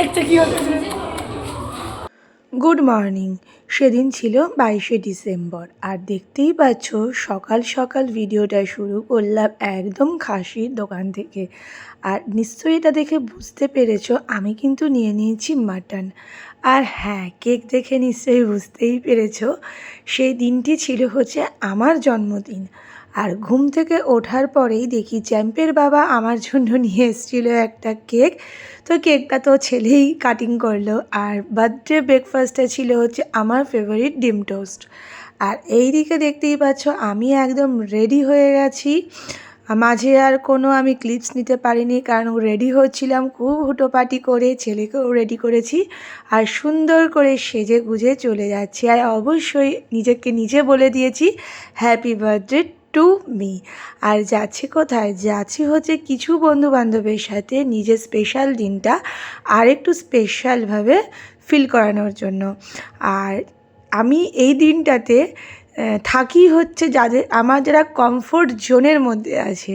দেখতে কি হচ্ছে। গুড মর্নিং সেদিন ছিল বাইশে ডিসেম্বর, আর দেখতেই পাচ্ছ সকাল সকাল ভিডিওটা শুরু করলাম একদম খাসির দোকান থেকে। আর নিশ্চয়ই এটা দেখে বুঝতে পেরেছ, আমি কিন্তু নিয়ে নিয়েছি মাটন। আর হ্যাঁ কেক দেখে নিশ্চয়ই বুঝতেই পেরেছ, সেই দিনটি ছিল হচ্ছে আমার জন্মদিন। আর ঘুম থেকে ওঠার পরেই দেখি চ্যাম্পের বাবা আমার জন্য নিয়ে এসেছিল একটা কেক। তো কেকটা তো ছেলেই কাটিং করল। আর বার্থডে ব্রেকফাস্টে ছিল হচ্ছে আমার ফেভারিট ডিম টোস্ট আর এই দিকে দেখতেই পাচ্ছ, আমি একদম রেডি হয়ে গেছি। মাঝে আর কোনো আমি ক্লিপস নিতে পারিনি, কারণ রেডি হচ্ছিলাম, খুব হুটোপাটি করে ছেলেকেও রেডি করেছি। আর সুন্দর করে সেজে গুজে চলে যাচ্ছি। আর অবশ্যই নিজেকে নিজে বলে দিয়েছি হ্যাপি বার্থডে টু মি আর যাচ্ছি কোথায়? যাচ্ছি হচ্ছে কিছু বন্ধু বান্ধবের সাথে নিজের স্পেশাল দিনটা আর একটু স্পেশালভাবে ফিল করানোর জন্য। আর আমি এই দিনটাতে থাকি হচ্ছে যাদের, আমার যারা কমফোর্ট জোনের মধ্যে আছে,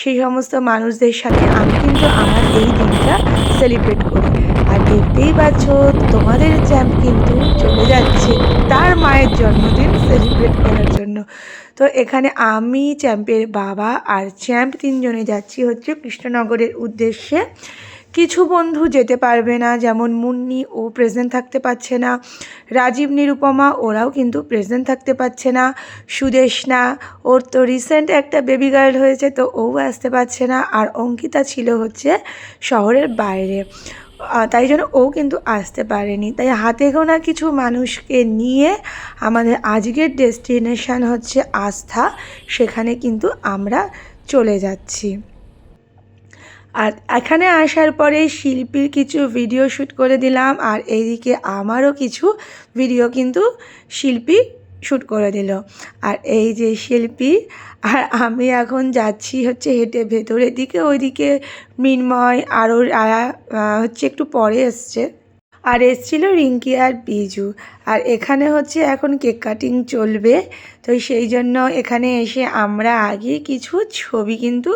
সেই সমস্ত মানুষদের সাথে আমি কিন্তু আমার এই দিনটা সেলিব্রেট করি। আর দেখতেই পাচ্ছ, তোমাদের চ্যাম্প কিন্তু চলে যাচ্ছে তার মায়ের জন্মদিন সেলিব্রেট করার জন্য। তো এখানে আমি, চ্যাম্পের বাবা আর চ্যাম্প তিনজনে যাচ্ছি হচ্ছে কৃষ্ণনগরের উদ্দেশ্যে। কিছু বন্ধু যেতে পারবে না, যেমন মুন্নি, ও প্রেজেন্ট থাকতে পারছে না। রাজীব নিরুপমা, ওরাও কিন্তু প্রেজেন্ট থাকতে পারছে না। সুদেশনা ওর তো রিসেন্ট একটা বেবি গার্ল হয়েছে, তো ও আসতে পারছে না। আর অঙ্কিতা ছিল হচ্ছে শহরের বাইরে। তাই জন্য ও কিন্তু আসতে পারেনি। তাই হাতে গোনা কিছু মানুষকে নিয়ে আমাদের আজকের ডেস্টিনেশন হচ্ছে আস্থা। সেখানে কিন্তু আমরা চলে যাচ্ছি। আর এখানে আসার পরে শিল্পীর কিছু ভিডিও শ্যুট করে দিলাম। আর এইদিকে আমারও কিছু ভিডিও কিন্তু শিল্পী শ্যুট করে দিল। আর এই যে শিল্পী, আর আমি এখন যাচ্ছি হচ্ছে হেঁটে ভেতরের দিকে, ওইদিকে মিনময়, আরও আয়া হচ্ছে একটু পরে এসছে। আর এসছিল রিঙ্কি আর বিজু। আর এখানে হচ্ছে এখন কেক কাটিং চলবে। তো সেই জন্য এখানে এসে আমরা আগে কিছু ছবি কিন্তু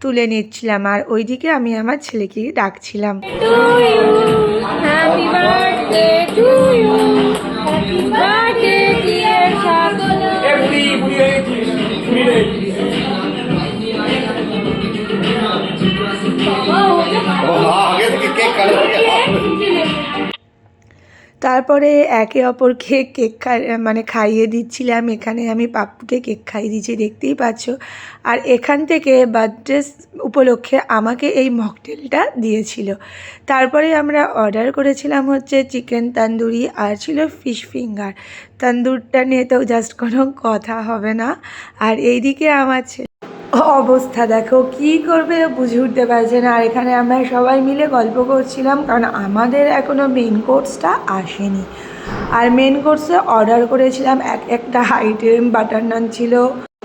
তুলে নিচ্ছিলাম। আর ওইদিকে আমি আমার ছেলেকে ডাকছিলাম। বার্থডে তারপরে একে অপরকে কেক খা মানে খাইয়ে দিচ্ছিলাম। এখানে আমি পাপ্পুকে কেক খাইয়ে দিচ্ছি দেখতেই পাচ্ছ। আর এখান থেকে বার্থডে উপলক্ষে আমাকে এই মকটেলটা দিয়েছিল। তারপরে আমরা অর্ডার করেছিলাম হচ্ছে চিকেন তান্দুরি আর ছিল ফিশ ফিঙ্গার। তান্দুরটা নিয়ে তো জাস্ট কোনো কথা হবে না। আর এইদিকে আমার অবস্থা দেখো, কি করবে বুঝে উঠতে পারছে না। আর এখানে আমরা সবাই মিলে গল্প করছিলাম, কারণ আমাদের এখনও মেন কোর্সটা আসেনি। আর মেন কোর্সে অর্ডার করেছিলাম এক একটা আইটেম বাটার নান ছিল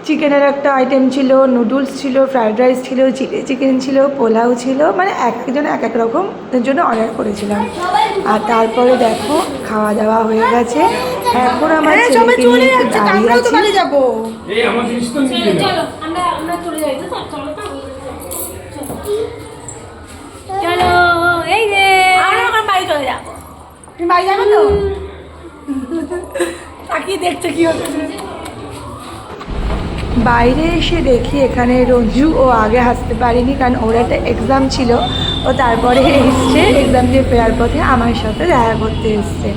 চিকেনের একটা আইটেম ছিল নুডলস ছিল ফ্রায়েড রাইস ছিল চিলি চিকেন ছিল, পোলাও ছিল মানে এক একজন এক এক রকম জন্য অর্ডার করেছিলাম। আর তারপরে দেখো খাওয়া দাওয়া হয়ে গেছে। এখন আমার ছেলেকে নিয়ে একটু দাঁড়িয়ে আছি। যাব। এই আমার জিনিস তো নিয়ে চলো আমরা আমরা চলে যাই তো চলো। চলো এই যে। আমরা এখন বাড়ি চলে যাব। তুমি বাড়ি যাবে তো? তাকিয়ে দেখতে কি হচ্ছে। বাইরে এসে দেখি এখানে রঞ্জু ও আগে হাসতে পারেনি কারণ ওর একটা এক্সাম ছিল। ও তারপরে এসছে এক্সাম দিয়ে ফেরার পথে আমার সাথে দেখা করতে এসছে।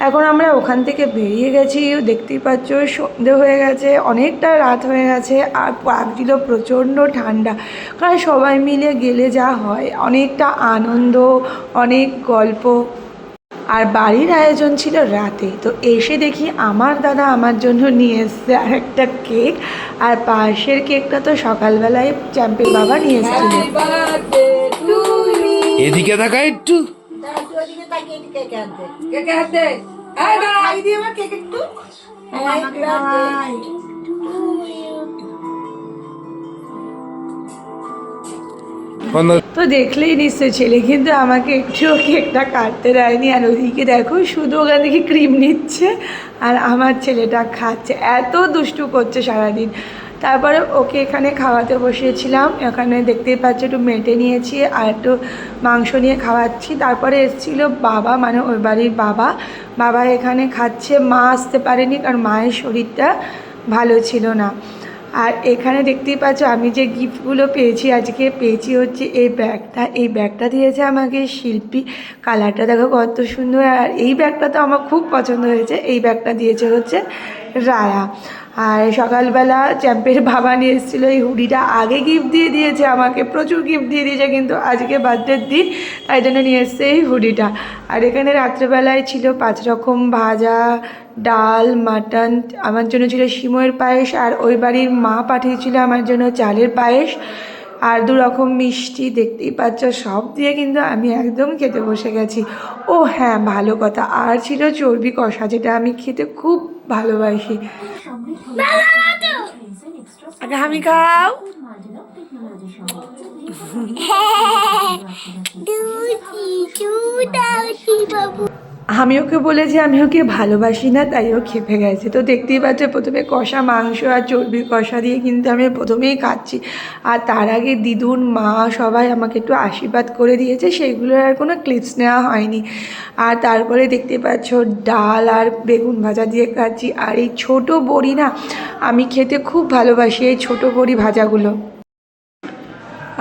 এখন আমরা ওখান থেকে বেরিয়ে গেছি দেখতেই পাচ্ছ সন্ধে হয়ে গেছে অনেকটা রাত হয়ে গেছে আর লাগছিল প্রচণ্ড ঠান্ডা। কারণ সবাই মিলে গেলে যা হয় অনেকটা আনন্দ অনেক গল্প। আর বাড়ির আয়োজন ছিল রাতে তো এসে দেখি আমার দাদা আমার জন্য নিয়ে এসছে আর একটা কেক আর পাশের কেকটা তো সকালবেলায় চ্যাম্পের বাবা নিয়ে এসেছিল। এদিকে থাকা একটু। তো দেখলেই নিশ্চয় ছেলে কিন্তু আমাকে একটু কেকটা কাটতে দেয়নি। আর ওদিকে দেখো শুধু ওখান থেকে ক্রিম নিচ্ছে আর আমার ছেলেটা খাচ্ছে। এত দুষ্টু করছে সারাদিন। তারপরে ওকে এখানে খাওয়াতে বসিয়েছিলাম। এখানে দেখতেই পাচ্ছ একটু মেটে নিয়েছি আর একটু মাংস নিয়ে খাওয়াচ্ছি। তারপরে এসেছিল বাবা মানে ওই বাড়ির বাবা। বাবা এখানে খাচ্ছে, মা আসতে পারেনি কারণ মায়ের শরীরটা ভালো ছিল না। আর এখানে দেখতেই পাচ্ছ আমি যে গিফটগুলো পেয়েছি, আজকে পেয়েছি হচ্ছে এই ব্যাগটা। এই ব্যাগটা দিয়েছে আমাকে শিল্পী। কালারটা দেখো কত সুন্দর। আর এই ব্যাগটা তো আমার খুব পছন্দ হয়েছে। এই ব্যাগটা দিয়েছে হচ্ছে রায়া। আর সকালবেলা চ্যাম্পের বাবা নিয়ে এসেছিল, এই হুডিটা আগে গিফট দিয়ে দিয়েছে, আমাকে প্রচুর গিফট দিয়ে দিয়েছে, কিন্তু আজকে বার্থডের দিন, তাই জন্য নিয়ে এসছে এই হুডিটা। আর এখানে রাত্রেবেলায় ছিল পাঁচ রকম ভাজা, ডাল, মাটন, আমার জন্য ছিল সিময়ের পায়েস, আর ওই বাড়ির মা পাঠিয়েছিল আমার জন্য চালের পায়েস। আর দু রকম মিষ্টি দেখতেই পাচ্ছ, সব দিয়ে কিন্তু আমি একদম খেতে বসে গেছি। ও হ্যাঁ ভালো কথা। আর ছিল চর্বি কষা, যেটা আমি খেতে খুব ভালোবাসি। আগে আমি খাও। আমি ওকে বলেছি, আমি ওকে ভালোবাসি না, তাই ও খেপে গেছে। তো দেখতেই পাচ্ছ, প্রথমে কষা মাংস আর চর্বি কষা দিয়ে কিন্তু আমি প্রথমেই খাচ্ছি। আর তার আগে দিদুন, মা সবাই আমাকে একটু আশীর্বাদ করে দিয়েছে, সেইগুলোর আর কোনো ক্লিপস নেওয়া হয়নি। আর তারপরে দেখতে পাচ্ছ, ডাল আর বেগুন ভাজা দিয়ে খাচ্ছি। আর এই ছোট বড়ি না, আমি খেতে খুব ভালোবাসি এই ছোটো বড়ি ভাজাগুলো।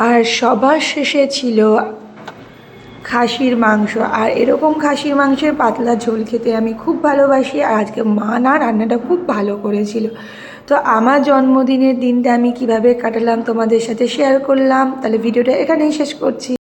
আর সবার শেষে ছিল খাসির মাংস। আর এরকম খাসির মাংসের পাতলা ঝোল খেতে আমি খুব ভালোবাসি আর আজকে মা না রান্নাটা খুব ভালো করেছিল। তো আমার জন্মদিনের দিনটা আমি কীভাবে কাটালাম তোমাদের সাথে শেয়ার করলাম। তাহলে ভিডিওটা এখানেই শেষ করছি।